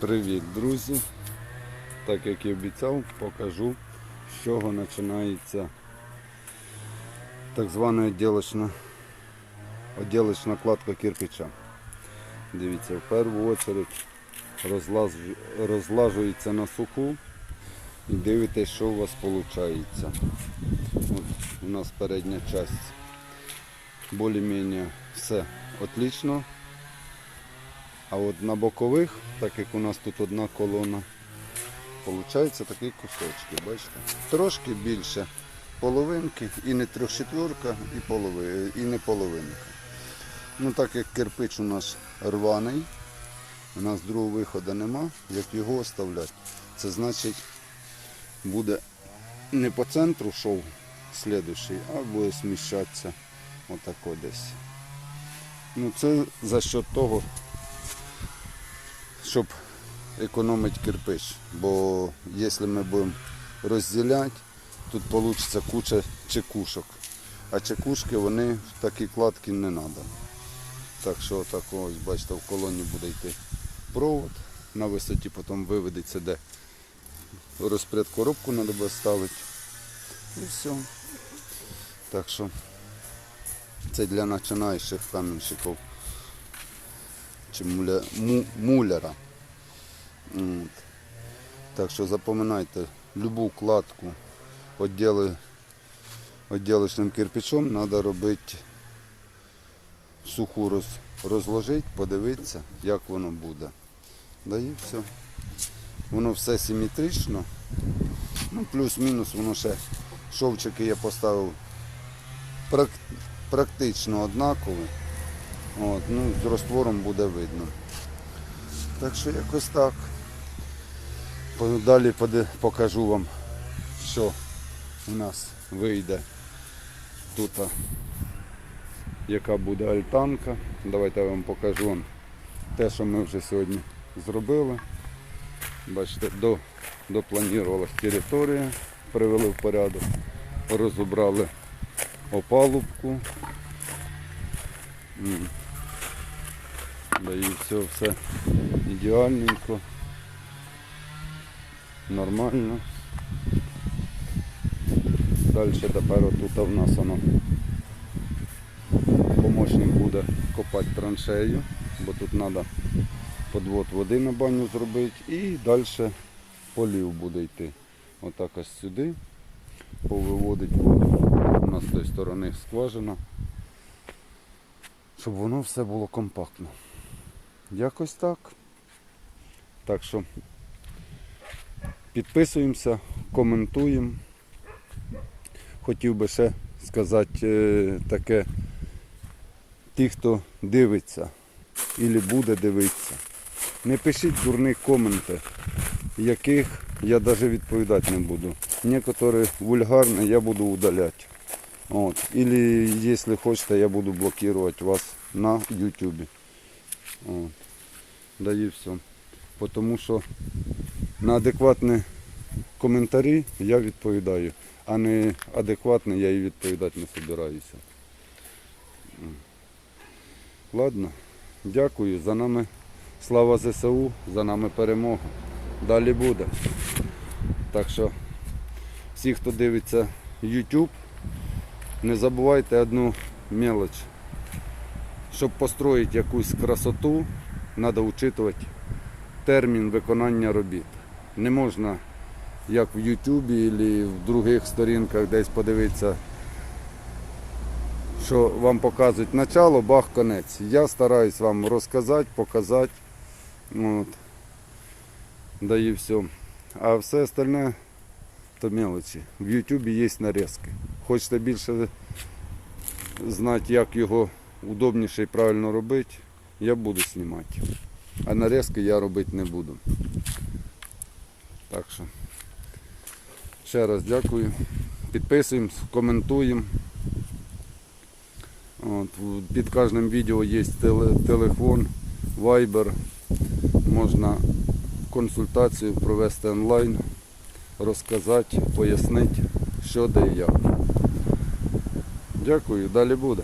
Привіт, друзі! Так як і обіцяв, покажу, з чого починається так звана відділочна, відділочна кладка кирпича. Дивіться, в першу чергу розлаз, розлажується на суху і дивитесь, що у вас виходить. От у нас передня частина більш-менш все отлично. А от на бокових, так як у нас тут одна колона, виходить такі кусочки, бачите? Трошки більше половинки, і не трьохчетверка, і, і не половинка. Ну так як кирпич у нас рваний, у нас другого виходу нема, як його оставляти, це значить буде не по центру шов слідущий, а буде сміщатися отако десь. Ну це за счет того, щоб економити кирпич. Бо якщо ми будемо розділяти, тут вийде куча чекушок. А чекушки вони в такі кладки не треба. Так що так ось, бачите, в колоні буде йти провод. На висоті потім виведеться, де розпряд коробку треба ставити. І все. Так що це для починаючих камінщиків чи муля, му, муляра. От. Так що запам'ятайте, любу кладку відділи, відділочним кирпичом треба робити суху роз, розложити, подивитися, як воно буде. Да і все. Воно все симетрично. Ну, плюс-мінус воно ще шовчики я поставив прак- практично однакові. От, ну, з розтвором буде видно. Так що якось так. Далі покажу вам, що у нас вийде тут, яка буде альтанка. Давайте я вам покажу вам те, що ми вже сьогодні зробили. Бачите, до, допланувалась територія, привели в порядок, розібрали опалубку. Да і все, все ідеальненько, нормально. Далі тепер тут у нас воно помощник буде копати траншею, бо тут треба подвод води на баню зробити і далі полів буде йти. Отак ось сюди, повиводить воду. У з тої сторони скважина щоб воно все було компактно. Якось так. Так що підписуємося, коментуємо. Хотів би ще сказати е, таке, ті, хто дивиться і буде дивитися. Не пишіть дурних коменти, яких я навіть відповідати не буду. Некоторі вульгарні я буду удаляти. Вот. Или если хочете, я буду блокировать вас на. Вот. Да і все. Тому що на адекватні коментарі я відповідаю, а не адекватні я і відповідати не собираюся. М. Ладно, дякую. За нами слава ЗСУ, за нами перемога. Далі буде. Так що всі, хто дивиться YouTube, не забувайте одну мелоч. Щоб построїти якусь красоту, треба учитувати термін виконання робіт. Не можна, як в Ютубі або в других сторінках десь подивитися, що вам показують начало, бах, конець. Я стараюсь вам розказати, показати. От. Да і все. А все остальне то мелочі. В Ютубі є нарізки. Хочете більше знати, як його удобніше і правильно робити, я буду знімати. А нарізки я робити не буду. Так що ще раз дякую. Підписуємось, коментуємо. От, під кожним відео є теле- телефон, вайбер. Можна консультацію провести онлайн, розказати, пояснити, що де і як. Дякую, далі буде.